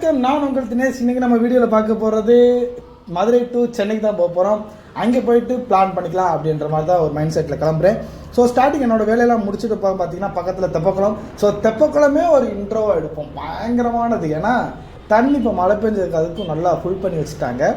வணக்கம். நான் உங்கள் தினேஷ். இன்னைக்கு நம்ம வீடியோவில் பார்க்க போகிறது மதுரை டு சென்னைக்கு தான் போக போகிறோம் அங்கே போயிட்டு பிளான் பண்ணிக்கலாம் அப்படின்ற மாதிரி தான் ஒரு மைண்ட் செட்டில் கிளம்புறேன். ஸோ ஸ்டார்டிங் என்னோட வேலையெல்லாம் முடிச்சுட்டு போக பார்த்தீங்கன்னா பக்கத்தில் தெப்பக்குளம். ஸோ தெப்பக்குளமே ஒரு இன்ட்ரோவாக எடுப்போம். பயங்கரமானது. ஏன்னா தண்ணி இப்போ மழை பெஞ்சதுக்கு அதுக்கும் நல்லா ஃபுல் பண்ணி வச்சுட்டாங்க.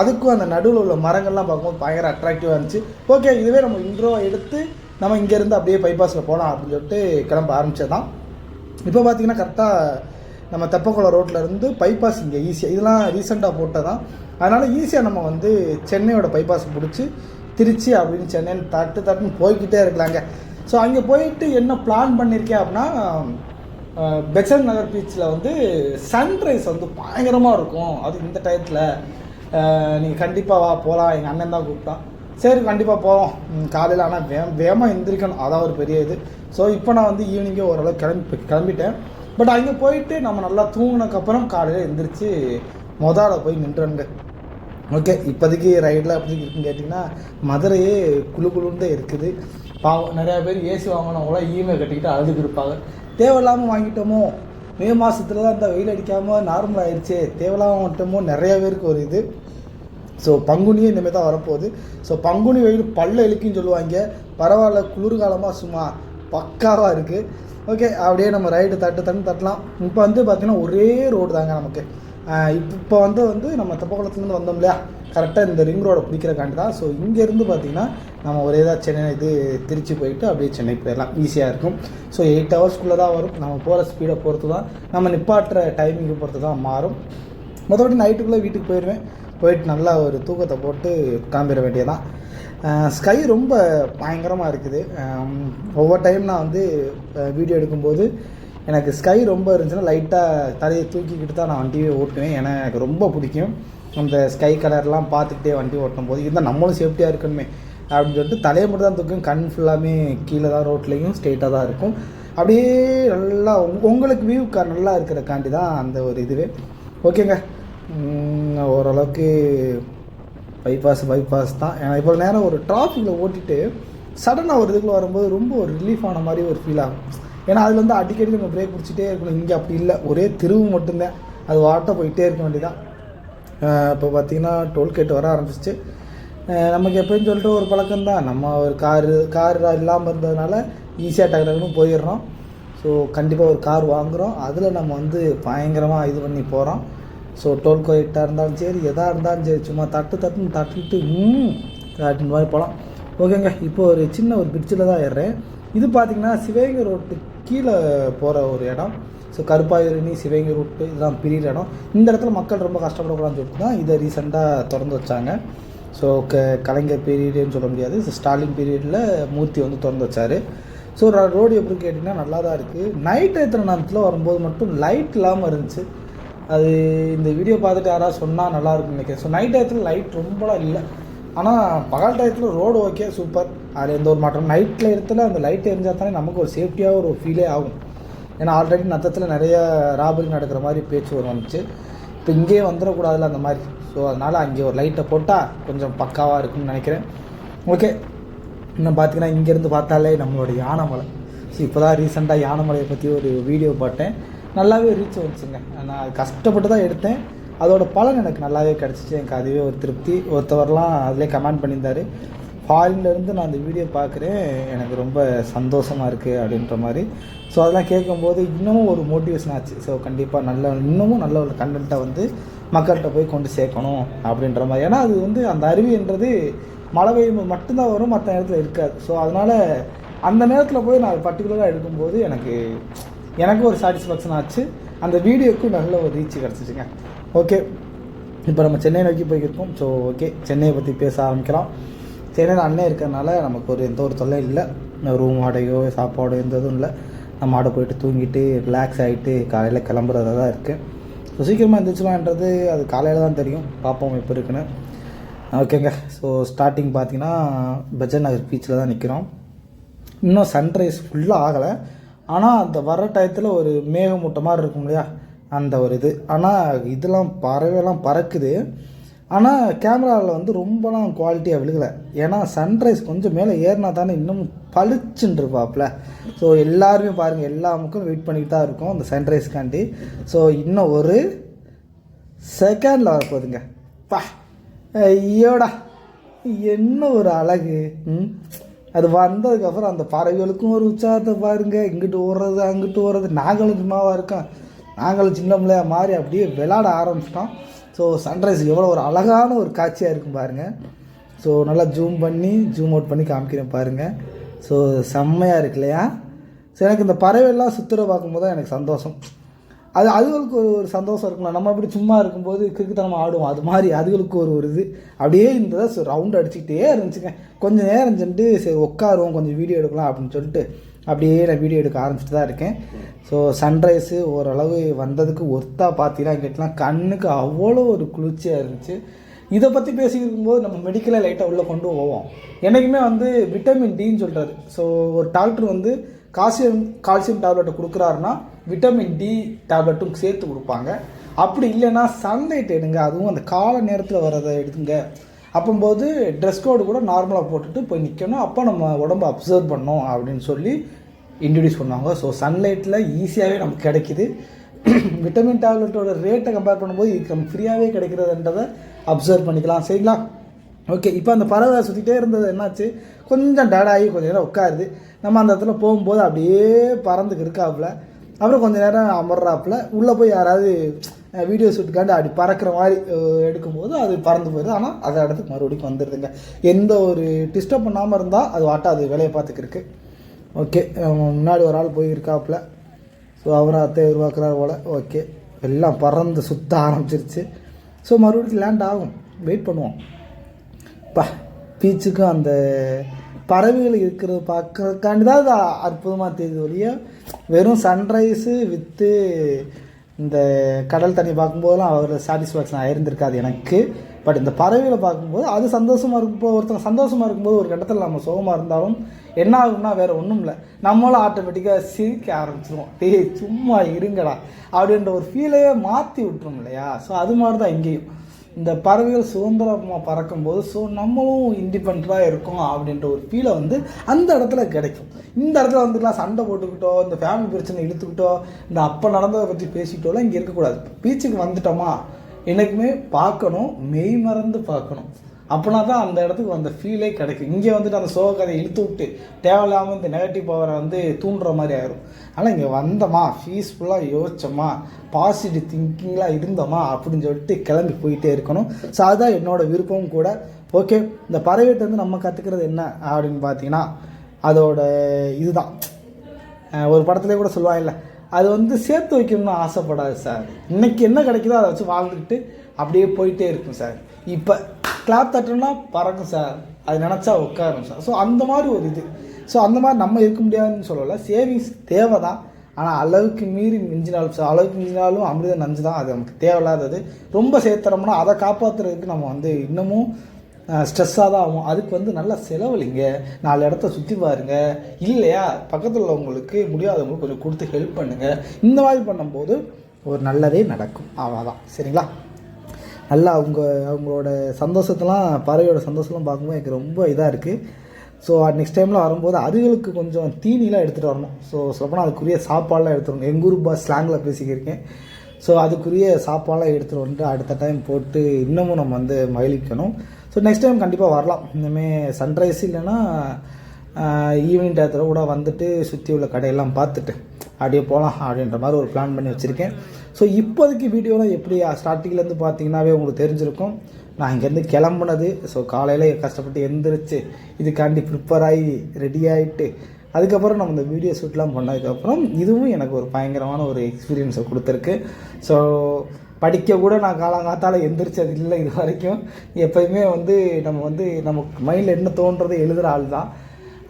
அதுக்கும் அந்த நடுவில் உள்ள மரங்கள்லாம் பார்க்கும்போது பயங்கர அட்ராக்டிவாக இருந்துச்சு. ஓகே இதுவே நம்ம இன்ட்ரோவை எடுத்து நம்ம இங்கேருந்து அப்படியே பைபாஸில் போகலாம் அப்படின்னு சொல்லிட்டு கிளம்ப ஆரம்பித்ததான் இப்போ பார்த்தீங்கன்னா கரெக்டாக நம்ம தெப்பக்குளம் ரோட்டில் இருந்து பைபாஸ் இங்கே ஈஸியாக இதெல்லாம் ரீசெண்டாக போட்டது? தான் அதனால் ஈஸியாக நம்ம வந்து சென்னையோட பைபாஸ் பிடிச்சி திருச்சி அப்படின்னு சென்னைன்னு தட்டு தட்டுன்னு போய்கிட்டே இருக்கலாங்க. ஸோ அங்கே போயிட்டு என்ன பிளான் பண்ணியிருக்கேன் அப்படின்னா அஹ், பெசன் நகர் பீச்சில் வந்து சன்ரைஸ் வந்து பயங்கரமாக இருக்கும். அது இந்த டயத்தில் நீங்கள் கண்டிப்பாக வா போகலாம் எங்கள் அண்ணன் தான் கூப்பிட்டான். சரி கண்டிப்பாக போவோம். காலையில் ஆனால் வே வேகமாக எந்திரிக்கணும். அதான் ஒரு பெரிய இது. ஸோ இப்போ நான் வந்து ஈவினிங்கே ஓரளவு கிளம்பி கிளம்பிட்டேன். பட் அங்கே போயிட்டு நம்ம நல்லா தூங்கினதுக்கப்புறம் காலையில் எழுந்திரிச்சு மொதல போய் நின்றுங்க ஓகே இப்போதைக்கு ரைடில் அப்படி இருக்குன்னு கேட்டிங்கன்னா மதுரையே குளு குளுன்னு தான் இருக்குது. பாவம் நிறையா பேர் ஏசி வாங்கினவங்களாம் இஎம்ஐ கட்டிக்கிட்டு அழுதுக்கு இருப்பாங்க. தேவையில்லாமல் வாங்கிட்டோமோ? மே மாதத்துல தான் இந்த வெயில் அடிக்காமல் நார்மல் ஆயிடுச்சு தேவையில்லாமல் வாங்கிட்டோமோ? நிறைய பேருக்கு ஒரு இது. ஸோ பங்குனியே இனிமேல் தான் வரப்போகுது. ஸோ பங்குனி வெயில் பல்ல இழுக்குன்னு சொல்லுவாங்க. பரவாயில்ல குளிர்காலமாக சும்மா. பக்காவாக இருக்குது ஓகே அப்படியே நம்ம ரைடு தட்டு தட்டு தட்டலாம். இப்போ வந்து பார்த்திங்கன்னா ஒரே ரோடு தாங்க நமக்கு. இப்போ வந்து வந்து நம்ம தெப்பக்குளத்துலேருந்து வந்தோம் இல்லையா? கரெக்டாக இந்த ரிங் ரோடை பிடிக்கிறக்காண்டி தான். ஸோ இங்கேருந்து பார்த்திங்கன்னா நம்ம ஒரே தான் சென்னை இது திருச்சி போயிட்டு அப்படியே சென்னைக்கு போயிடலாம். ஈஸியாக இருக்கும். ஸோ எயிட் ஹவர்ஸ்க்குள்ளே தான் வரும். நம்ம போகிற ஸ்பீடை பொறுத்து தான் நம்ம நிப்பாட்டுற டைமிங்கை பொறுத்து தான் மாறும் மற்றபடி நைட்டுக்குள்ளே வீட்டுக்கு போயிடுவேன் போயிட்டு நல்லா ஒரு தூக்கத்தை போட்டு கிளம்பிட வேண்டியதான் ஸ்கை ரொம்ப பயங்கரமாக இருக்குது. ஒவ்வொரு டைம் நான் வந்து வீடியோ எடுக்கும்போது எனக்கு ஸ்கை ரொம்ப இருந்துச்சுன்னா லைட்டாக தலையை தூக்கிக்கிட்டு தான் நான் வண்டியை ஓட்டுவேன். ஏன்னா எனக்கு ரொம்ப பிடிக்கும். அந்த ஸ்கை கலர்லாம் பார்த்துக்கிட்டே வண்டி ஓட்டும் போது இருந்தால் நம்மளும் சேஃப்டியாக இருக்கணுமே அப்படின்னு சொல்லிட்டு தலையை மட்டும் தான் தூக்கும். கண் ஃபுல்லாமே கீழே தான் ரோட்லேயும் ஸ்ட்ரெயிட்டாக தான் இருக்கும். அப்படியே நல்லா உங்களுக்கு வியூ க நல்லா இருக்கிறக்காண்டி தான் அந்த ஒரு இதுவே. ஓகேங்க ஓரளவுக்கு பைபாஸ் பைபாஸ் தான். ஏன்னா இப்போ நேரம் ஒரு டிராஃபிக்கில் ஓட்டிட்டு சடனாக ஒரு இதுக்குள்ள வரும்போது ரொம்ப ஒரு ரிலீஃப் ஆன மாதிரி ஒரு ஃபீல் ஆகும். ஏன்னா அதில் வந்து அடிக்கடி நம்ம பிரேக் பிடிச்சிட்டே இருக்கணும். இங்கே அப்படி இல்லை. ஒரே திருவு மட்டும்தான் அது வாட்ட போயிட்டே இருக்க வேண்டியதான் இப்போ பார்த்தீங்கன்னா டோல்கேட் வர ஆரம்பிச்சிச்சு. நமக்கு எப்பயும் சொல்லிட்டு ஒரு பழக்கம் தான். நம்ம ஒரு காரு கார் இல்லாமல் இருந்ததுனால ஈஸியாக டக்கு டக்குன்னு போயிடுறோம். ஸோ கண்டிப்பாக ஒரு கார் வாங்குகிறோம் அதில் நம்ம வந்து பயங்கரமாக இது பண்ணி போகிறோம் ஸோ டோல் கோயிட்டாக இருந்தாலும் சரி எதாக இருந்தாலும் சரி சும்மா தட்டு தட்டுன்னு தட்டுட்டு ம் மாதிரி போகலாம் ஓகேங்க இப்போ ஒரு சின்ன ஒரு பிரிட்ஜில் தான் ஏறுறேன். இது பார்த்தீங்கன்னா சிவகங்கை ரோட்டு கீழே போகிற ஒரு இடம். ஸோ கருப்பாயூரணி சிவகங்கை ரூட்டு இதெல்லாம் பிரியிற இடம். இந்த இடத்துல மக்கள் ரொம்ப கஷ்டப்படக்கூடாதுன்னு சொல்லிட்டு தான் இதை ரீசெண்டாக திறந்து வச்சாங்க. ஸோ க கலைஞர் பீரியடுன்னு சொல்ல முடியாது. ஸோ ஸ்டாலின் பீரியடில் மூர்த்தி வந்து திறந்து வச்சார். ஸோ ரோடு எப்படி கேட்டிங்கன்னா நல்லா தான் இருக்குது நைட் எத்தனை நேரத்தில் வரும்போது மட்டும் லைட் இல்லாமல் இருந்துச்சு. அது இந்த வீடியோ பார்த்துட்டு யாராவது சொன்னால் நல்லா இருக்கும்னு நினைக்கிறேன். ஸோ நைட் டயத்தில் லைட் ரொம்பலாம் இல்லை. ஆனால் பகல் டயத்தில் ரோடு ஓகே சூப்பர் அதில் எந்த ஒரு மாற்றம் நைட்டில் இடத்துல அந்த லைட் எரிஞ்சால் தானே நமக்கு ஒரு சேஃப்டியாக ஒரு ஃபீலே ஆகும். ஏன்னா ஆல்ரெடி நத்தத்தில் நிறைய ராபரி நடக்கிற மாதிரி பேச்சு வரும் வந்துச்சு. இப்போ இங்கேயே வந்துடக்கூடாதுல அந்த மாதிரி. ஸோ அதனால் அங்கே ஒரு லைட்டை போட்டால் கொஞ்சம் பக்காவாக இருக்கும்னு நினைக்கிறேன். ஓகே இன்னும் பார்த்தீங்கன்னா இங்கேருந்து பார்த்தாலே நம்மளோட யானைமலை. ஸோ இப்போ தான் ரீசெண்டாக யானைமலையை பற்றி ஒரு வீடியோ பார்த்தேன் நல்லாவே ரீச் வந்துச்சுங்க. நான் கஷ்டப்பட்டு தான் எடுத்தேன். அதோட பலன் எனக்கு நல்லாவே கிடச்சிச்சு. எனக்கு அதுவே ஒரு திருப்தி. ஒருத்தவர்லாம் அதிலே கமெண்ட் பண்ணியிருந்தாரு. ஃபாரின்லேருந்து நான் அந்த வீடியோ பார்க்குறேன். எனக்கு ரொம்ப சந்தோஷமாக இருக்குது அப்படின்ற மாதிரி. ஸோ அதெல்லாம் கேட்கும்போது இன்னமும் ஒரு மோட்டிவேஷன் ஆச்சு. ஸோ கண்டிப்பாக நல்ல இன்னமும் நல்ல ஒரு கண்டென்ட்டை வந்து மக்கள்கிட்ட போய் கொண்டு சேர்க்கணும் அப்படின்ற மாதிரி. ஏன்னா அது வந்து அந்த அருவின்றது மழை பெய்யும் மட்டும்தான் வரும் மற்ற நேரத்தில் இருக்காது. ஸோ அதனால் அந்த நேரத்தில் போய் நான் பர்டிகுலராக எடுக்கும்போது எனக்கு எனக்கு ஒரு சாட்டிஸ்ஃபேக்ஷன் ஆச்சு. அந்த வீடியோக்கும் நல்ல ஒரு ரீச் கிடச்சிச்சுங்க. ஓகே இப்போ நம்ம சென்னை நோக்கி போய்க்கிருக்கோம் ஸோ ஓகே சென்னையை பற்றி பேச ஆரம்பிக்கலாம். சென்னையில் அண்ணன் இருக்கிறதுனால நமக்கு ஒரு எந்த ஒரு தொல்லையும் இல்லை. ரூம் வாடகையோ சாப்பாடோ எந்த இதுவும் இல்லை. நம்ம ஆட போயிட்டு தூங்கிட்டு ரிலாக்ஸ் ஆகிட்டு காலையில் கிளம்புறதா தான் இருக்குது ஸோ சீக்கிரமாக எழுந்திரிச்சலான்றது அது காலையில் தான் தெரியும். பார்ப்போம் இப்போ இருக்குன்னு. ஓகேங்க ஸோ ஸ்டார்டிங் பார்த்தீங்கன்னா பஜன் நகர் பீச்சில் தான் நிற்கிறோம் இன்னும் சன்ரைஸ் ஃபுல்லாக ஆகலை. ஆனால் அந்த வர டயத்தில் ஒரு மேகமூட்டம் மாதிரி இருக்கும் இல்லையா? அந்த ஒரு இது. ஆனால் இதெல்லாம் பறவைலாம் பறக்குது. ஆனால் கேமராவில் வந்து ரொம்பலாம் குவாலிட்டியாக விழுகலை. ஏன்னா சன்ரைஸ் கொஞ்சம் மேலே ஏறினா தானே இன்னும் பளிச்சுன்னு இருப்பாப்புல ஸோ எல்லாருமே பாருங்கள் எல்லா மக்களும் வெயிட் பண்ணிக்கிட்டு தான் இருக்கோம் அந்த சன்ரைஸ்க்காண்டி ஸோ இன்னும் ஒரு செகண்டில் வரப்போகுதுங்க. பா! ஐயோடா! என்ன ஒரு அழகு. ம்? அது வந்ததுக்கப்புறம் அந்த பறவைகளுக்கும் ஒரு உற்சாகத்தை பாருங்க. இங்கிட்டு ஓடுறது அங்கிட்டு ஓடுறது. நாங்களும் சும்மாவாக இருக்கோம். நாங்களும் சின்ன பிள்ளையா மாறி அப்படியே விளாட ஆரம்பிச்சிட்டோம். ஸோ சன்ரைஸ் எவ்வளோ ஒரு அழகான ஒரு காட்சியாக இருக்கும் பாருங்கள் ஸோ நல்லா ஜூம் பண்ணி ஜூம் அவுட் பண்ணி காமிக்கிறேன் பாருங்கள் ஸோ செம்மையாக இருக்கு இல்லையா? ஸோ எனக்கு இந்த பறவைலாம் சுற்றுற பார்க்கும்போது தான் எனக்கு சந்தோஷம். அது அதுகளுக்கு ஒரு ஒரு சந்தோஷம் இருக்கும்ல. நம்ம அப்படி சும்மா இருக்கும்போது கிறுக்குத்தனமாக ஆடுவோம். அது மாதிரி அதுகளுக்கு ஒரு ஒரு இது. அப்படியே இந்த ரவுண்ட் அடிச்சுக்கிட்டே இருந்துச்சுங்க. கொஞ்சம் நேரம் சென்று சரி உட்காருவோம். கொஞ்சம் வீடியோ எடுக்கலாம் அப்படின்னு சொல்லிட்டு அப்படியே நான் வீடியோ எடுக்க ஆரம்பிச்சுட்டு தான் இருக்கேன். ஸோ சன்ரைஸு ஓரளவு வந்ததுக்கு ஒர்த்தாக பார்த்தீங்கன்னா கேட்டலாம் கண்ணுக்கு அவ்வளோ ஒரு குளிர்ச்சியாக இருந்துச்சு. இதை பற்றி பேசிக்கிட்டு போது நம்ம மெடிக்கலை லைட்டாக உள்ளே கொண்டு போவோம். என்றைக்குமே வந்து விட்டமின் டின்னு சொல்கிறது ஸோ ஒரு டாக்டர் வந்து கால்சியம் கால்சியம் டேப்லெட்டை கொடுக்குறாருன்னா விட்டமின் டி டேப்லெட்டும் சேர்த்து கொடுப்பாங்க. அப்படி இல்லைன்னா சன்லைட் எடுங்க அதுவும் அந்த கால நேரத்தில் வர்றதை எடுத்துங்க. அப்போம்போது ட்ரெஸ் கோடு கூட நார்மலாக போட்டுட்டு போய் நிற்கணும் அப்போ நம்ம உடம்ப அப்சர்வ் பண்ணோம் அப்படின்னு சொல்லி இன்ட்ரடியூஸ் பண்ணுவாங்க. ஸோ சன்லைட்டில் ஈஸியாகவே நமக்கு கிடைக்குது. விட்டமின் டேப்லெட்டோட ரேட்டை கம்பேர் பண்ணும்போது இதுக்கு நம்ம ஃப்ரீயாகவே கிடைக்கிறதுன்றதை அப்சர்வ் பண்ணிக்கலாம். சரிங்களா? ஓகே இப்போ அந்த பறவை சுற்றிட்டே இருந்தது என்னாச்சு? கொஞ்சம் டேடாகி கொஞ்சம் நேரம் உட்காருது. நம்ம அந்த இடத்துல போகும்போது அப்படியே பறந்துக்கு இருக்காப்புல. அப்புறம் கொஞ்சம் நேரம் அமர்றாப்புல. உள்ளே போய் யாராவது வீடியோ ஷூட்டுக்காண்டி அப்படி பறக்கிற மாதிரி எடுக்கும்போது அது பறந்து போயிடுது ஆனால் அதை இடத்துக்கு மறுபடியும் வந்துடுதுங்க எந்த ஒரு டிஸ்டர்ப் பண்ணாமல் இருந்தால் அது வாட்டா அது வேலையை பார்த்துக்கிருக்கு ஓகே முன்னாடி ஒரு ஆள் போய் இருக்காப்புல ஸோ அவரை அத்தை உருவாக்குறாரு போல். ஓகே எல்லாம் பறந்து சுத்த ஆரம்பிச்சிருச்சு. ஸோ மறுபடியும் லேண்ட் ஆகும். வெயிட் பண்ணுவோம். ப பீச்சுக்கும் அந்த பறவைகள் இருக்கிறத பார்க்கறதுக்காண்டி தான் அது அற்புதமாக தெரியுது ஒழிய வெறும் சன்ரைஸு வித்து இந்த கடல் தண்ணி பார்க்கும்போதெல்லாம் அவர் சாட்டிஸ்ஃபேக்ஷன் ஆயிருந்திருக்காது எனக்கு. பட் இந்த பறவைகளை பார்க்கும்போது அது சந்தோஷமாக இருக்கும்போது ஒருத்தங்க சந்தோஷமாக இருக்கும்போது ஒரு இடத்துல நம்ம சோகமாக இருந்தாலும் என்ன ஆகும்னா வேறு ஒன்றும் இல்லை. நம்மளும் ஆட்டோமேட்டிக்காக சிரிக்க ஆரம்பிச்சிருவோம். டேய் சும்மா இருங்கடா. அப்படின்ற ஒரு ஃபீலையே மாற்றி விட்டுரும் இல்லையா? ஸோ அது மாதிரி தான் இங்கேயும். இந்த பறவைகள் சுதந்திரமாக பறக்கும்போது ஸோ நம்மளும் இண்டிபெண்ட்டாக இருக்கோம் அப்படின்ற ஒரு ஃபீலை வந்து அந்த இடத்துல கிடைக்கும். இந்த இடத்துல வந்துக்கலாம் சண்டை போட்டுக்கிட்டோ இந்த ஃபேமிலி பிரச்சனை இழுத்துக்கிட்டோ இந்த அப்போ நடந்ததை பற்றி பேசிக்கிட்டோலாம் இங்கே இருக்கக்கூடாது. பீச்சுக்கு வந்துட்டோமா? எனக்குமே பார்க்கணும் மெய் மறந்து பார்க்கணும். அப்படின்னா தான் அந்த இடத்துக்கு அந்த ஃபீலே கிடைக்கும். இங்கே வந்துட்டு அந்த சோக கதையை இழுத்து விட்டு தேவையில்லாமல் இந்த நெகட்டிவ் பவரை வந்து தூண்டுற மாதிரி ஆயிரும். ஆனால் இங்கே வந்தோமா? பீஸ்ஃபுல்லாக யோசிச்சோமா? பாசிட்டிவ் திங்கிங்லாம் இருந்தோமா? அப்படின்னு சொல்லிட்டு கிளம்பி போயிட்டே இருக்கணும். ஸோ அதுதான் என்னோடய விருப்பமும் கூட. ஓகே இந்த பறவைகிட்ட வந்து நம்ம கற்றுக்கிறது என்ன அப்படின்னு பார்த்தீங்கன்னா அதோட இதுதான். ஒரு படத்துலேயே கூட சொல்லுவாங்கல்ல அது வந்து சேர்த்து வைக்கணும்னு ஆசைப்படாது சார். இன்றைக்கி என்ன கிடைக்குதோ அதை வச்சு வாழ்ந்துக்கிட்டு அப்படியே போயிட்டே இருக்கும் சார். இப்போ கிளாப் தட்டணும்னா பறக்கும் சார் அது நினச்சா உட்காரும் சார் ஸோ அந்த மாதிரி ஒரு இது. ஸோ அந்த மாதிரி நம்ம இருக்க முடியாதுன்னு சொல்லலை. சேவிங்ஸ் தேவை தான் ஆனால் அளவுக்கு மீறி மிஞ்சினாலும் சார் அளவுக்கு மிஞ்சினாலும் அமிர்த நஞ்சு தான். அது நமக்கு தேவையில்லாதது. ரொம்ப சேர்த்துறோம்னா அதை காப்பாற்றுறதுக்கு நம்ம வந்து இன்னமும் ஸ்ட்ரெஸ்ஸாக தான் ஆகும் அதுக்கு வந்து நல்லா செலவழிங்க. நாலு இடத்த சுற்றி பாருங்க. இல்லையா? பக்கத்தில் உள்ளவங்களுக்கு முடியாதவங்களுக்கு கொஞ்சம் கொடுத்து ஹெல்ப் பண்ணுங்கள் இந்த மாதிரி பண்ணும்போது ஒரு நல்லதே நடக்கும். அவ்வளோதான் சரிங்களா? நல்லா அவங்க அவங்களோட சந்தோஷத்தெல்லாம் பறவையோட சந்தோஷம்லாம் பார்க்கும்போது எனக்கு ரொம்ப இதாக இருக்குது ஸோ நெக்ஸ்ட் டைமில் வரும்போது அதுகளுக்கு கொஞ்சம் தீனிலாம் எடுத்துகிட்டு வரணும். ஸோ சொல்லப்போனால் அதுக்குரிய சாப்பாடெலாம் எடுத்துட்டு வரணும். எங்கள் ஊர் பா ஸ்லாங்கில் பேசிக்கிருக்கேன். ஸோ அதுக்குரிய சாப்பாடெலாம் எடுத்துகிட்டு வந்துட்டு அடுத்த டைம் போட்டு இன்னமும் நம்ம வந்து மகிழிக்கணும். ஸோ நெக்ஸ்ட் டைம் கண்டிப்பாக வரலாம். இனிமேல் சன்ரைஸ் இல்லைன்னா ஈவினிங் டயத்தில் கூட வந்துட்டு சுற்றி உள்ள கடையெல்லாம் பார்த்துட்டு. அப்படியே போகலாம் அப்படின்ற மாதிரி ஒரு பிளான் பண்ணி வச்சுருக்கேன். ஸோ இப்போதைக்கு வீடியோலாம் எப்படி ஸ்டார்டிங்லேருந்து பார்த்தீங்கன்னாவே உங்களுக்கு தெரிஞ்சிருக்கும். நான் இங்கேருந்து கிளம்புனது. ஸோ காலையில் கஷ்டப்பட்டு எந்திரிச்சு இதுக்காண்டி ப்ரிப்பேர் ஆகி ரெடி ஆகிட்டு அதுக்கப்புறம் நம்ம இந்த வீடியோ ஷூட்லாம் பண்ணதுக்கப்புறம் இதுவும் எனக்கு ஒரு பயங்கரமான ஒரு எக்ஸ்பீரியன்ஸை கொடுத்துருக்கு. ஸோ படிக்க கூட நான் காலங்காத்தால் எந்திரிச்சது இல்லை இது வரைக்கும் எப்பயுமே வந்து நம்ம வந்து நமக்கு மைண்டில் என்ன தோன்றதை எழுதுகிற ஆள் தான்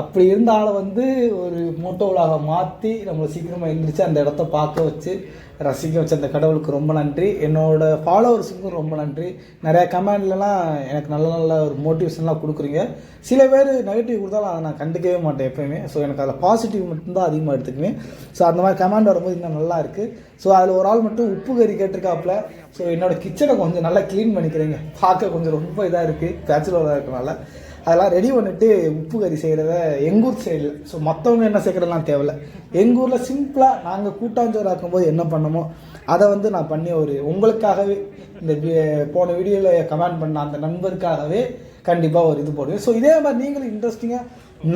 அப்படி இருந்த ஆளை வந்து ஒரு மோட்டோவிலாக மாற்றி நம்மளை சீக்கிரமாக எழுந்திரிச்சு அந்த இடத்த பார்க்க வச்சு ரசிக்க வச்ச அந்த கடவுளுக்கு ரொம்ப நன்றி. என்னோட ஃபாலோவர்ஸுக்கும் ரொம்ப நன்றி. நிறையா கமெண்ட்லலாம் எனக்கு நல்ல நல்ல ஒரு மோட்டிவேஷன்லாம் கொடுக்குறீங்க. சில பேர் நெகட்டிவ் கொடுத்தாலும் அதை நான் கண்டுக்கவே மாட்டேன் எப்பயுமே. ஸோ எனக்கு அதில் பாசிட்டிவ் மட்டும்தான் அதிகமாக எடுத்துக்குவேன். ஸோ அந்த மாதிரி கமெண்ட் வரும்போது இன்னும் நல்லா இருக்குது ஸோ அதில் ஒரு ஆள் மட்டும் உப்பு கறி கேட்டிருக்காப்புல. ஸோ என்னோட கிச்சனை கொஞ்சம் நல்லா க்ளீன் பண்ணிக்கிறீங்க. பார்க்க கொஞ்சம் ரொம்ப இதாக இருக்குது பேச்சுலராக இருக்கனால. அதெல்லாம் ரெடி பண்ணிட்டு உப்பு கறி செய்கிறத எங்கூர் சைடில் ஸோ மற்றவங்க என்ன சேர்க்குறதுலாம் தேவையில்ல. எங்கள் ஊரில் சிம்பிளாக நாங்கள் கூட்டாஞ்சோறு ஆக்கும்போது என்ன பண்ணமோ அதை வந்து நான் பண்ணி ஒரு உங்களுக்காகவே இந்த போன வீடியோவில் கமெண்ட் பண்ண அந்த நண்பருக்காகவே கண்டிப்பாக ஒரு இது போடுவேன். ஸோ இதே மாதிரி நீங்களும் இன்ட்ரெஸ்டிங்காக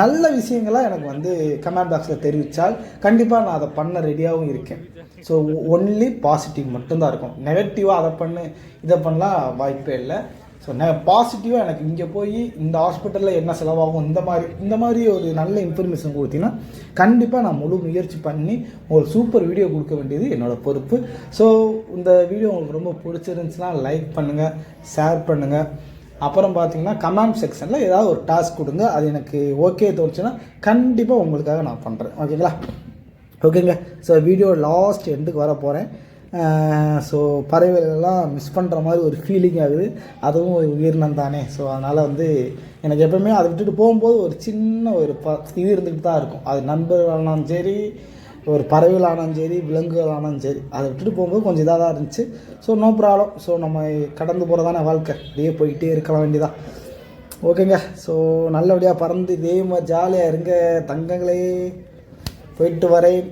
நல்ல விஷயங்களாக எனக்கு வந்து கமெண்ட் பாக்ஸில் தெரிவித்தால் கண்டிப்பாக நான் அதை பண்ண ரெடியாகவும் இருக்கேன். ஸோ ஒன்லி பாசிட்டிவ் மட்டும்தான் இருக்கும். நெகட்டிவாக அதை பண்ணு இதை பண்ணலாம் வாய்ப்பே இல்லை. ஸோ நான் பாசிட்டிவாக எனக்கு இங்கே போய் இந்த ஹாஸ்பிட்டலில் என்ன செலவாகும் இந்த மாதிரி இந்த மாதிரி ஒரு நல்ல இன்ஃபர்மேஷன் கொடுத்தீங்கன்னா கண்டிப்பாக நான் முழு முயற்சி பண்ணி ஒரு சூப்பர் வீடியோ கொடுக்க வேண்டியது என்னோட பொறுப்பு. ஸோ இந்த வீடியோ உங்களுக்கு ரொம்ப பிடிச்சிருந்துச்சுன்னா லைக் பண்ணுங்கள் ஷேர் பண்ணுங்கள் அப்புறம் பார்த்தீங்கன்னா கமெண்ட் செக்ஷனில் ஏதாவது ஒரு டாஸ்க் கொடுங்க அது எனக்கு ஓகே தோணுச்சுன்னா கண்டிப்பாக உங்களுக்காக நான் பண்ணுறேன் ஓகேங்களா ஓகேங்க ஸோ வீடியோ லாஸ்ட் எண்டுக்கு வர போகிறேன் ஸோ பறவைகளெல்லாம் மிஸ் பண்ணுற மாதிரி ஒரு ஃபீலிங் ஆகுது. அதுவும் ஒரு உயிரினம் தானே. ஸோ அதனால் வந்து எனக்கு எப்பவுமே அதை விட்டுட்டு போகும்போது ஒரு சின்ன ஒரு ப இது இருந்துக்கிட்டு தான் இருக்கும். அது நண்பர்களானாலும் சரி ஒரு பறவைகளானாலும் சரி விலங்குகளானாலும் சரி அதை விட்டுட்டு போகும்போது கொஞ்சம் இதாக தான் இருந்துச்சு. ஸோ நோ ப்ராப்ளம் ஸோ நம்ம கடந்து போகிறதான வாழ்க்கை. அப்படியே போயிட்டே இருக்கலாம் வேண்டியதான் ஓகேங்க. ஸோ நல்லபடியாக பறந்து இதே மாதிரி ஜாலியாக இருங்க. தங்கங்களே போயிட்டு வரேன்.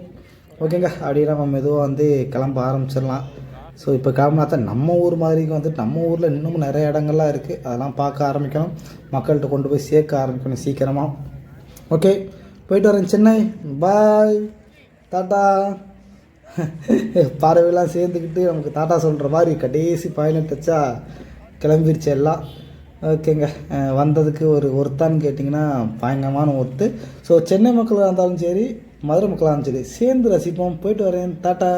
ஓகேங்க அப்படியே நம்ம மெதுவாக வந்து கிளம்ப ஆரம்பிச்சிடலாம். ஸோ இப்போ கிளம்புனா நம்ம ஊர் மாதிரிக்கு வந்துட்டு நம்ம ஊரில் இன்னமும் நிறைய இடங்கள்லாம் இருக்குது அதெல்லாம் பார்க்க ஆரம்பிக்கணும். மக்கள்கிட்ட கொண்டு போய் சேர்க்க ஆரம்பிக்கணும் சீக்கிரமாக ஓகே போயிட்டு வரேன் சென்னை. பாய் டாட்டா பறவைலாம் சேர்ந்துக்கிட்டு நமக்கு டாட்டா சொல்கிற மாதிரி கடைசி பயணம் வச்சா கிளம்பிருச்சு எல்லாம். ஓகேங்க வந்ததுக்கு ஒரு ஒருத்தான்னு கேட்டிங்கன்னா பயங்கரமான ஒருத்து ஸோ சென்னை மக்களாக இருந்தாலும் சரி மதுரை மக்களாக இருந்துச்சு. சேர்ந்து ரசிப்போம். போயிட்டு வரேன். டாட்டா.